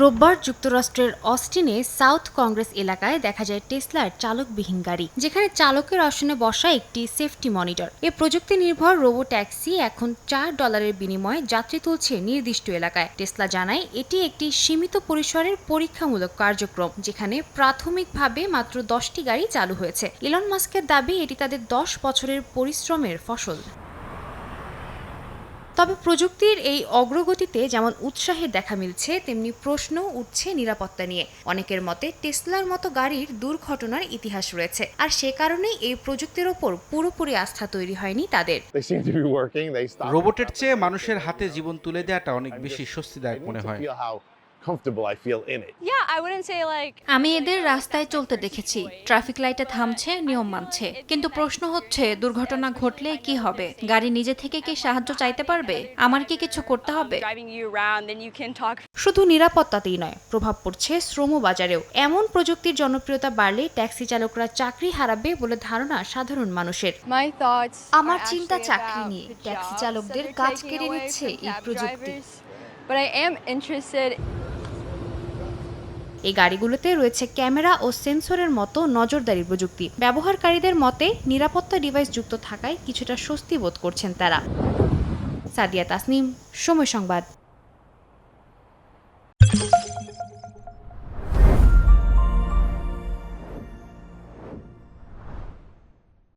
রোববার যুক্তরাষ্ট্রের অস্টিনে সাউথ কংগ্রেস এলাকায় দেখা যায় টেসলার চালকবিহীন গাড়ি। যেখানে চালকের আসনে বসা একটি সেফটি মনিটর। এ প্রযুক্তি নির্ভর রোবো ট্যাক্সি এখন চার ডলারের বিনিময়ে যাত্রী তুলছে নির্দিষ্ট এলাকায়। টেসলা জানায়, এটি একটি সীমিত পরিসরের পরীক্ষামূলক কার্যক্রম, যেখানে প্রাথমিকভাবে মাত্র দশটি গাড়ি চালু হয়েছে। ইলন মাস্কের দাবি, এটি তাদের দশ বছরের পরিশ্রমের ফসল। তবে প্রযুক্তির এই অগ্রগতিতে যেমন উৎসাহের দেখা মিলছে তেমনি প্রশ্ন উঠছে নিরাপত্তা নিয়ে। অনেকের মতে টেসলার মতো গাড়ির দুর্ঘটনার ইতিহাস রয়েছে। আর সে কারণেই এই প্রযুক্তির ওপর পুরোপুরি আস্থা তৈরি হয়নি তাদের. রোবটের চেয়ে মানুষের হাতে জীবন তুলে দেওয়াটা অনেক বেশি স্বস্তিদায়ক মনে হয়। Comfortable I feel in it. Yeah, I wouldn't say like আমি এদের রাস্তায় চলতে দেখেছি। ট্রাফিক লাইটে থামছে নিয়ম মানছে। কিন্তু প্রশ্ন হচ্ছে দুর্ঘটনা ঘটলে কি হবে? গাড়ি নিজে থেকে কি সাহায্য চাইতে পারবে? আমার কি কিছু করতে হবে? Driving you around, then you can talk শুধু নিরাপত্তাতেই নয় প্রভাব পড়ছে শ্রম বাজারেও। এমন প্রযুক্তির জনপ্রিয়তা বাড়লে ট্যাক্সি চালকরা চাকরি হারাবে বলে ধারণা সাধারণ মানুষের। আমার চিন্তা চাকরি নিয়ে। ট্যাক্সি চালকদের কাজ কেড়ে নিচ্ছে এই প্রযুক্তি। But I am interested এই গাড়িগুলোতে রয়েছে ক্যামেরা ও সেন্সরের মতো নজরদারি প্রযুক্তি। ব্যবহারকারীদের মতে, নিরাপত্তা ডিভাইস যুক্ত থাকায় কিছুটা স্বস্তি বোধ করছেন তারা। সাদিয়া তাসনিম, সময় সংবাদ।